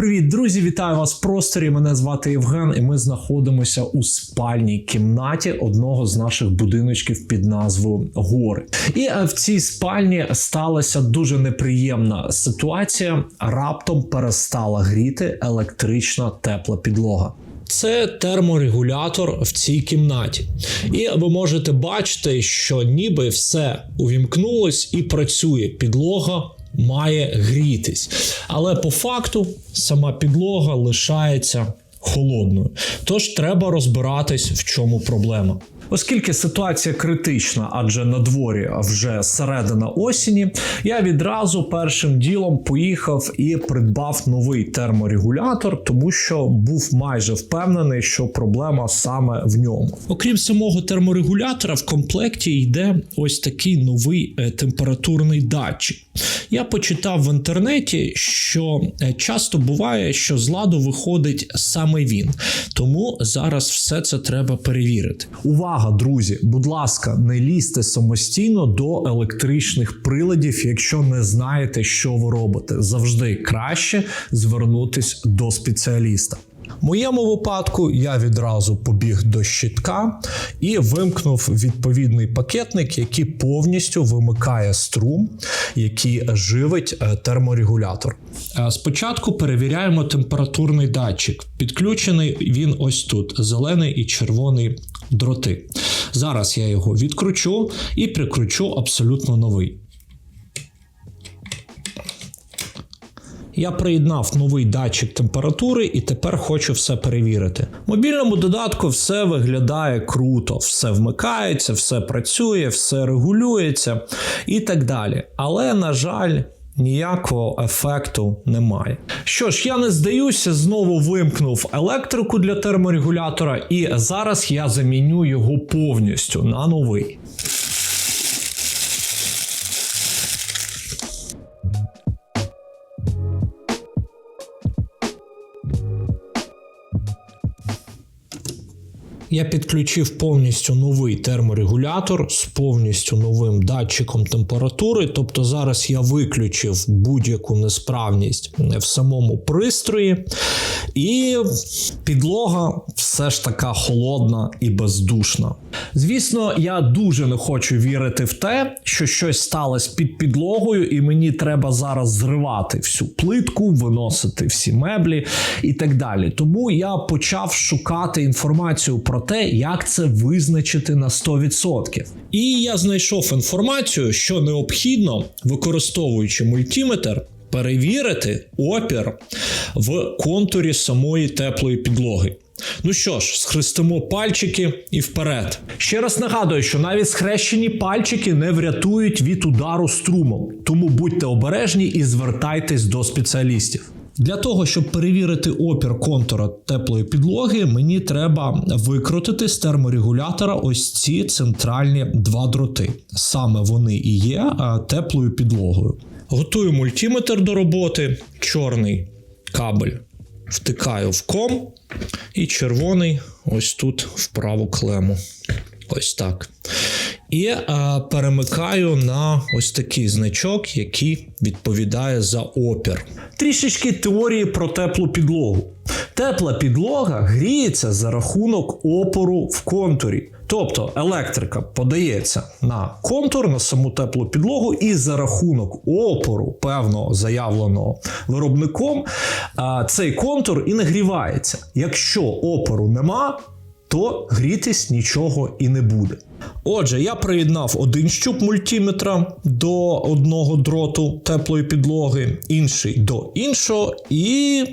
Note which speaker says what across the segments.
Speaker 1: Привіт, друзі! Вітаю вас в просторі. Мене звати Євген, і ми знаходимося у спальній кімнаті одного з наших будиночків під назвою Гори. І е, в цій спальні сталася дуже неприємна ситуація. Раптом перестала гріти електрична тепла підлога. Це терморегулятор в цій кімнаті. І ви можете бачити, що ніби все увімкнулось і працює. Підлога має грітись. Але по факту сама підлога лишається холодною. Тож треба розбиратись, в чому проблема. Оскільки ситуація критична, адже на дворі вже середина осені, я відразу першим ділом поїхав і придбав новий терморегулятор, тому що був майже впевнений, що проблема саме в ньому. Окрім самого терморегулятора, в комплекті йде ось такий новий е, температурний датчик. Я почитав в інтернеті, що е, часто буває, що з ладу виходить саме він. Тому зараз все це треба перевірити. Увага, друзі! Будь ласка, не лізьте самостійно до електричних приладів, якщо не знаєте, що ви робите. Завжди краще звернутись до спеціаліста. В моєму випадку я відразу побіг до щитка і вимкнув відповідний пакетник, який повністю вимикає струм, який живить е, терморегулятор. Е, Спочатку перевіряємо температурний датчик. Підключений він ось тут: зелений і червоний дроти. Зараз я його відкручу і прикручу абсолютно новий. Я приєднав новий датчик температури і тепер хочу все перевірити. В мобільному додатку все виглядає круто, все вмикається, все працює, все регулюється і так далі. Але, на жаль, ніякого ефекту немає. Що ж, я не здаюся, знову вимкнув електрику для терморегулятора, і зараз я заміню його повністю на новий. Я підключив повністю новий терморегулятор з повністю новим датчиком температури. Тобто зараз я виключив будь-яку несправність в самому пристрої, і підлога все ж така холодна і бездушна. Звісно, я дуже не хочу вірити в те, що щось сталося під підлогою, і мені треба зараз зривати всю плитку, виносити всі меблі і так далі. Тому я почав шукати інформацію про те, як це визначити на 100%. І я знайшов інформацію, що необхідно, використовуючи мультиметр, перевірити опір в контурі самої теплої підлоги. Ну що ж, схрестимо пальчики і вперед. Ще раз нагадую, що навіть схрещені пальчики не врятують від удару струмом, тому будьте обережні і звертайтесь до спеціалістів. Для того, щоб перевірити опір контура теплої підлоги, мені треба викрутити з терморегулятора ось ці центральні два дроти. Саме вони і є теплою підлогою. Готую мультиметр до роботи, чорний кабель втикаю в ком, і червоний ось тут в праву клему. Ось так. І а, перемикаю на ось такий значок, який відповідає за опір. Трішечки теорії про теплу підлогу. Тепла підлога гріється за рахунок опору в контурі. Тобто електрика подається на контур, на саму теплу підлогу, і за рахунок опору, певного заявленого виробником, цей контур і нагрівається. Якщо опору нема, то грітись нічого і не буде. Отже, я приєднав один щуп мультиметра до одного дроту теплої підлоги, інший до іншого, і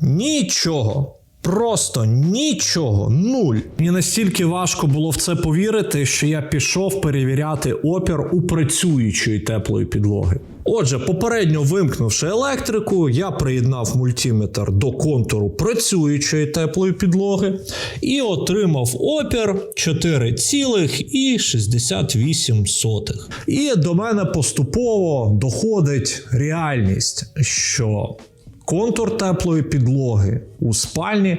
Speaker 1: нічого. Просто нічого, нуль. Мені настільки важко було в це повірити, що я пішов перевіряти опір у працюючої теплої підлоги. Отже, попередньо вимкнувши електрику, я приєднав мультиметр до контуру працюючої теплої підлоги і отримав опір 4,68. І до мене поступово доходить реальність, що Контур теплої підлоги у спальні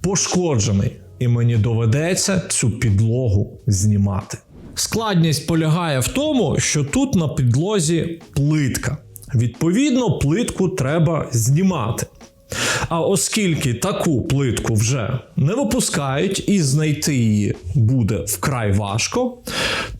Speaker 1: пошкоджений, і мені доведеться цю підлогу знімати. Складність полягає в тому, що тут на підлозі плитка. Відповідно, плитку треба знімати. А оскільки таку плитку вже не випускають і знайти її буде вкрай важко,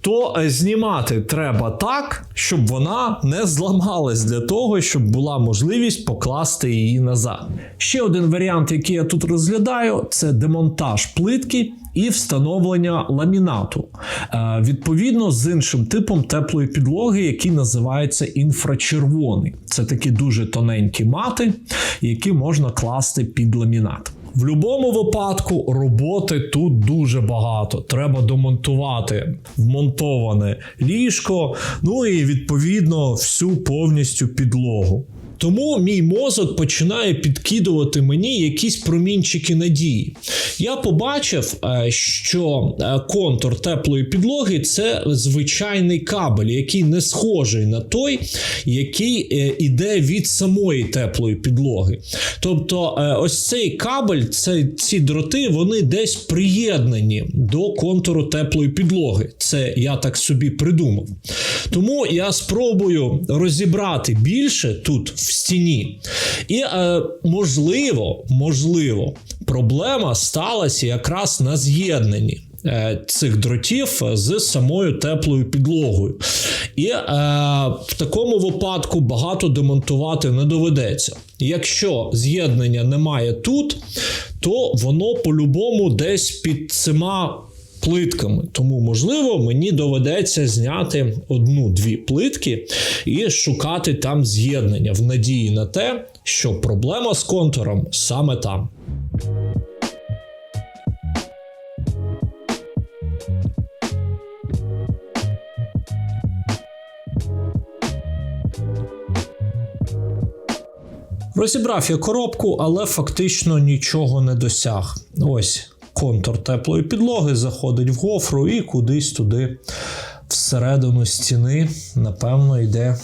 Speaker 1: то знімати треба так, щоб вона не зламалась для того, щоб була можливість покласти її назад. Ще один варіант, який я тут розглядаю, це демонтаж плитки і встановлення ламінату. Е, відповідно з іншим типом теплої підлоги, який називається інфрачервоний. Це такі дуже тоненькі мати, які можна класти під ламінат. В будь-якому випадку роботи тут дуже багато. Треба домонтувати вмонтоване ліжко, ну і відповідно всю повністю підлогу. Тому мій мозок починає підкидувати мені якісь промінчики надії. Я побачив, е, що е, контур теплої підлоги це звичайний кабель, який не схожий на той, який е, іде від самої теплої підлоги. Тобто, ось цей кабель, це, ці дроти, вони десь приєднані до контуру теплої підлоги. Це я так собі придумав. Тому я спробую розібрати більше тут в стіні. І е, можливо, можливо, проблема сталася якраз на з'єднанні. е, Цих дротів з самою теплою підлогою. І е, в такому випадку багато демонтувати не доведеться. Якщо з'єднання немає тут, то воно по-любому десь під цима плитками. Тому, можливо, мені доведеться зняти одну-дві плитки і шукати там з'єднання в надії на те, що проблема з контуром саме там. Розібрав я коробку, але фактично нічого не досяг. Ось контур теплої підлоги заходить в гофру і кудись туди всередину стіни, напевно, йде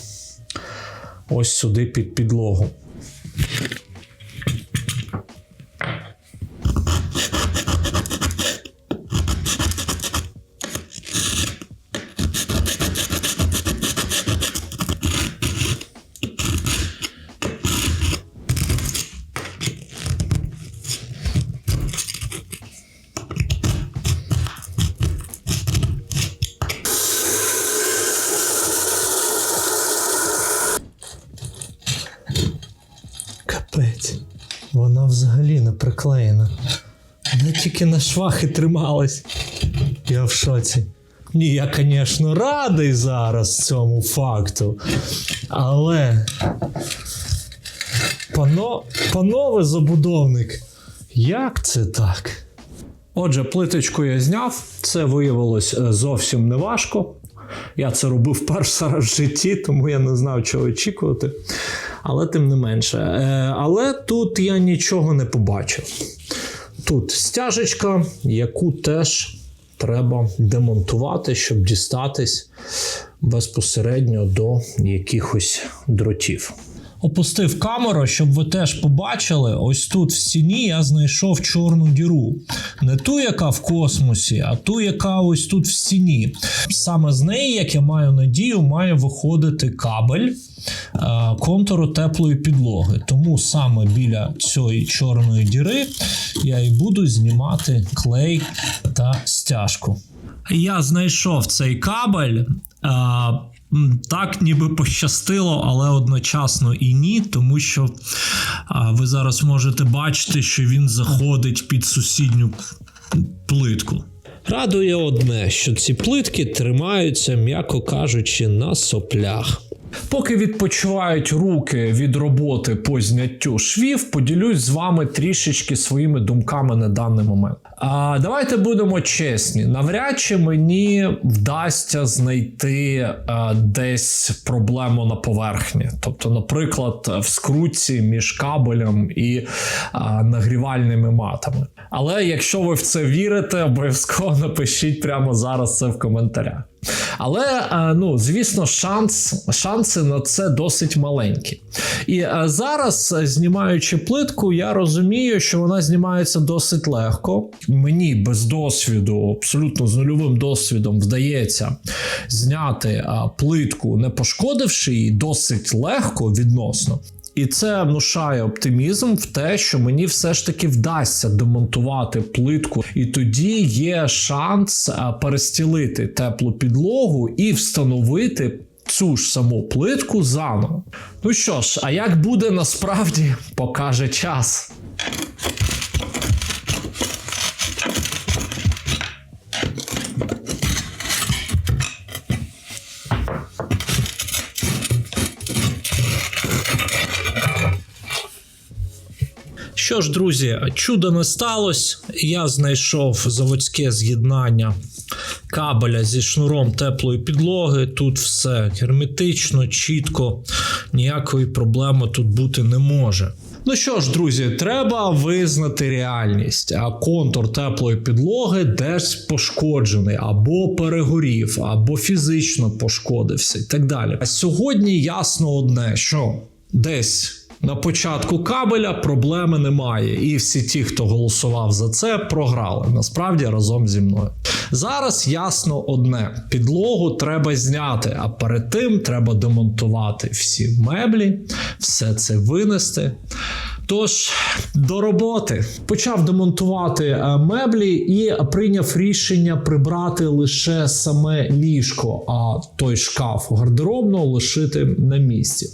Speaker 1: ось сюди під підлогу. Капець, вона взагалі не приклеєна. Вона тільки на швах і трималась. Я в шоці. Ні, я, звісно, радий зараз цьому факту. Але. Пано... Панове забудовник, як це так? Отже, плиточку я зняв. Це виявилось е, зовсім не важко. Я це робив перший раз в житті, тому я не знав, чого очікувати. Але тим не менше. Е, Але тут я нічого не побачив. Тут стяжечка, яку теж треба демонтувати, щоб дістатись безпосередньо до якихось дротів. Опустив камеру, щоб ви теж побачили. Ось тут в стіні я знайшов чорну діру. Не ту, яка в космосі, а ту, яка ось тут в стіні. Саме з неї, як я маю надію, має виходити кабель е, контуру теплої підлоги. Тому саме біля цієї чорної діри я і буду знімати клей та стяжку. Я знайшов цей кабель. Так, ніби пощастило, але одночасно і ні, тому що ви зараз можете бачити, що він заходить під сусідню плитку. Радує одне, що ці плитки тримаються, м'яко кажучи, на соплях. Поки відпочивають руки від роботи по зняттю швів, поділюсь з вами трішечки своїми думками на даний момент. А давайте будемо чесні. Навряд чи мені вдасться знайти а, десь проблему на поверхні. Тобто, наприклад, в скрутці між кабелем і а, нагрівальними матами. Але якщо ви в це вірите, обов'язково напишіть прямо зараз це в коментарях. Але е, ну, звісно, шанс, шанси на це досить маленькі. І е, зараз, е, знімаючи плитку, я розумію, що вона знімається досить легко. Мені без досвіду, абсолютно з нульовим досвідом, вдається зняти плитку, не пошкодивши її досить легко відносно. І це внушає оптимізм в те, що мені все ж таки вдасться демонтувати плитку, і тоді є шанс перестілити теплу підлогу і встановити. Цю ж саму плитку заново. Ну що ж, а як буде насправді, покаже час. Що ж, друзі, чудо не сталося. Я знайшов заводське з'єднання кабеля зі шнуром теплої підлоги. Тут все герметично, чітко, ніякої проблеми тут бути не може. Ну що ж, друзі, треба визнати реальність. А контур теплої підлоги десь пошкоджений, або перегорів, або фізично пошкодився і так далі. А сьогодні ясно одне, що десь. На початку кабеля проблеми немає, і всі ті, хто голосував за це, програли насправді разом зі мною. Зараз ясно одне: підлогу треба зняти, а перед тим треба демонтувати всі меблі, все це винести. Тож до роботи почав демонтувати е, меблі і прийняв рішення прибрати лише саме ліжко, а той шкаф гардеробно лишити на місці.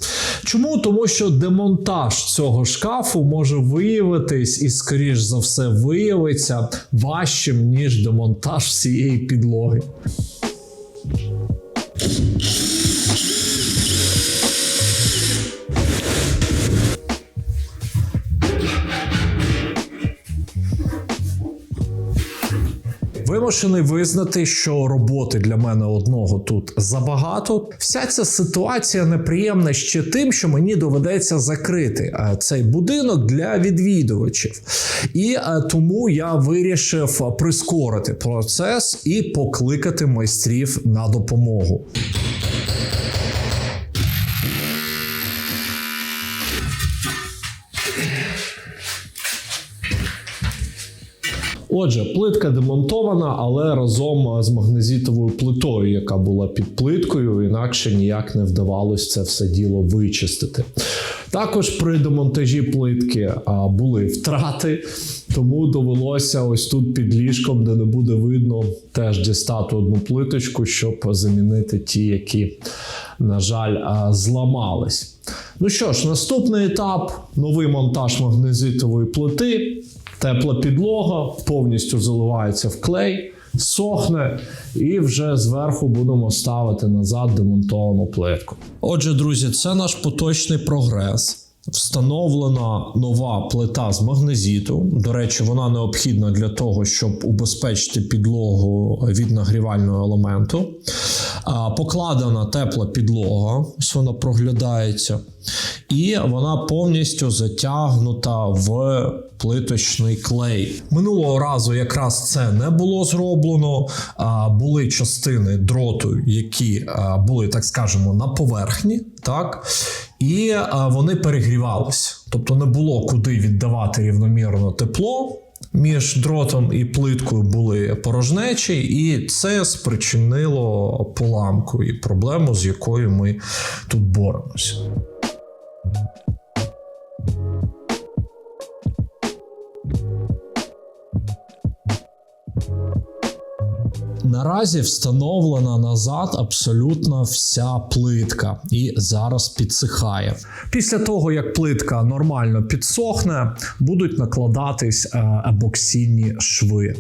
Speaker 1: Чому? Тому що демонтаж цього шкафу може виявитись і, скоріш за все, виявиться важчим ніж демонтаж всієї підлоги. Вимушений визнати, що роботи для мене одного тут забагато. Вся ця ситуація неприємна ще тим, що мені доведеться закрити е, цей будинок для відвідувачів, і е, тому я вирішив прискорити процес і покликати майстрів на допомогу. Отже, плитка демонтована, але разом з магнезітовою плитою, яка була під плиткою, інакше ніяк не вдавалося це все діло вичистити. Також при демонтажі плитки а, були втрати, тому довелося ось тут під ліжком, де не буде видно, теж дістати одну плиточку, щоб замінити ті, які, на жаль, а, зламались. Ну що ж, наступний етап новий монтаж магнезитової плити. Тепла підлога повністю заливається в клей, сохне, і вже зверху будемо ставити назад демонтовану плитку. Отже, друзі, це наш поточний прогрес. Встановлена нова плита з магнезіту. До речі, вона необхідна для того, щоб убезпечити підлогу від нагрівального елементу. Покладена тепла підлога, ось вона проглядається, і вона повністю затягнута в плиточний клей. Минулого разу якраз це не було зроблено. Були частини дроту, які були, так скажемо, на поверхні. так, і вони перегрівалися. Тобто не було куди віддавати рівномірно тепло. Між дротом і плиткою були порожнечі, і це спричинило поламку і проблему, з якою ми тут боремося. Наразі встановлена назад абсолютно вся плитка і зараз підсихає. Після того, як плитка нормально підсохне, будуть накладатись ебоксійні шви.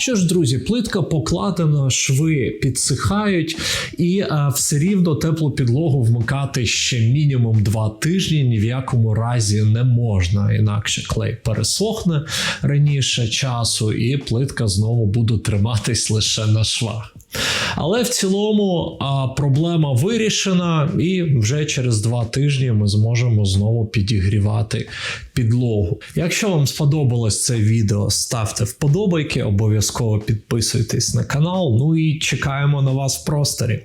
Speaker 1: Що ж, друзі, плитка покладена, шви підсихають, і е, все рівно теплу підлогу вмикати ще мінімум два тижні. Ні в якому разі не можна, інакше клей пересохне раніше часу, і плитка знову буде триматись лише на швах. Але в цілому проблема вирішена, і вже через два тижні ми зможемо знову підігрівати підлогу. Якщо вам сподобалось це відео, ставте вподобайки, обов'язково підписуйтесь на канал. Ну і чекаємо на вас в просторі.